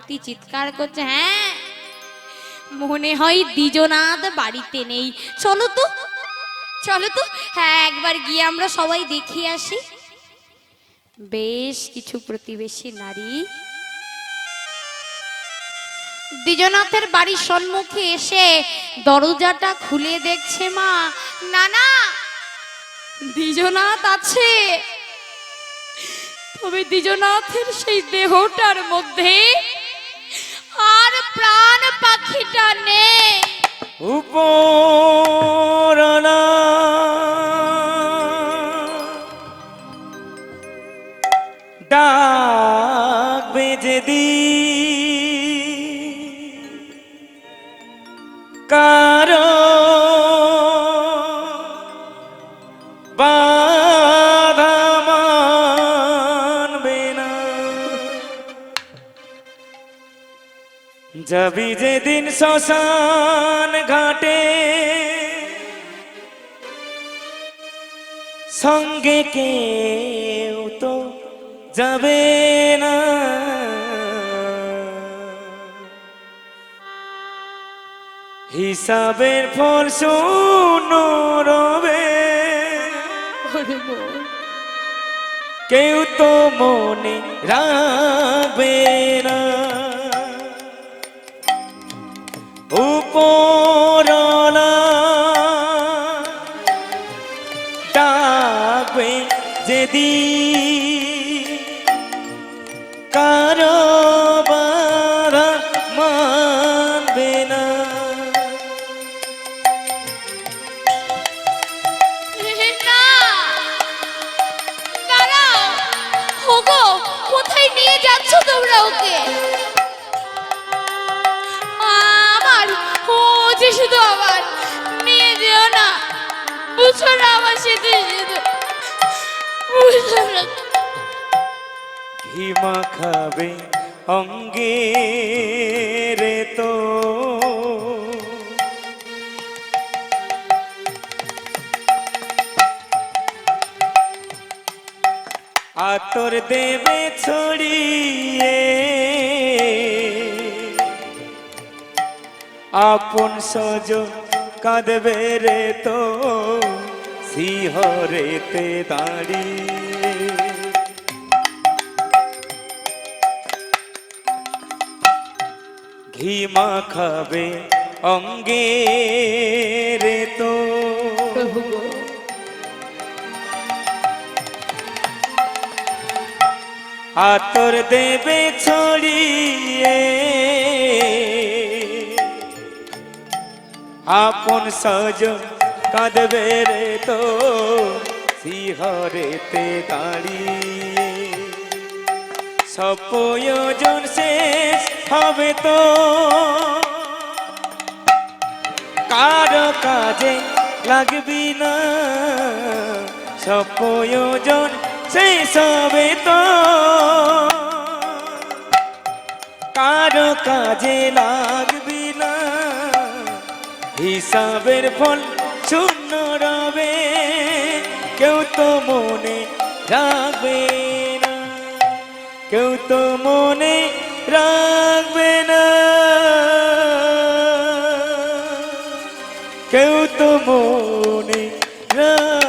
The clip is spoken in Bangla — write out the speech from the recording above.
মতি চিৎকার করছে হ্যাঁ মনে হয় দ্বিজনাথ বাড়িতে নেই। চলো তো চলো তো হ্যাঁ একবার গিয়ে আমরা সবাই দেখিয়ে আসি। বেশ কিছু প্রতিবেশী নারী দ্বিজনাথের বাড়ির সম্মুখে এসে দরজাটা খুলে দেখছে, মা না না দ্বিজনাথ আছে। তবে দ্বিজনাথের সেই দেহটার মধ্যে উপরনা। দি। কারও যাবি যেদিন শ্মশান ঘাটে সঙ্গে কেউ তো যাবে না হিসাবের ফল শূন্য রবে কেউ তো মনে রাখবে ডাকবে যেদি কারও কোথায় তোমরা ওকে? আমার শুধু আমার, নিয়ে যেও না। বুঝো না আমার সাথে শুধু বুঝো না খাবে অঙ্গে রে তো। আতর দেবে ছড়িয়ে। আপন সজন কাঁদবে রে তো। শিহরেতে দাঁড়িয়ে। ঘি মাখাবে অঙ্গে রে তো। আতর দেবে ছড়িয়ে। আপন সজ কাঁদবে রে তো, শিহরেতে দাঁড়িয়ে। সব প্রয়োজন শেষ হবে তো। কারও কাজে লাগবি না সব শেষ হবে তো। কারও কাজে লাগবি না, হিসাবের ফল চুন রবে, কেউ তো মনে রাখবে না। কেউ তো মনে রাখবে না। কেউ তো মনে রাখবে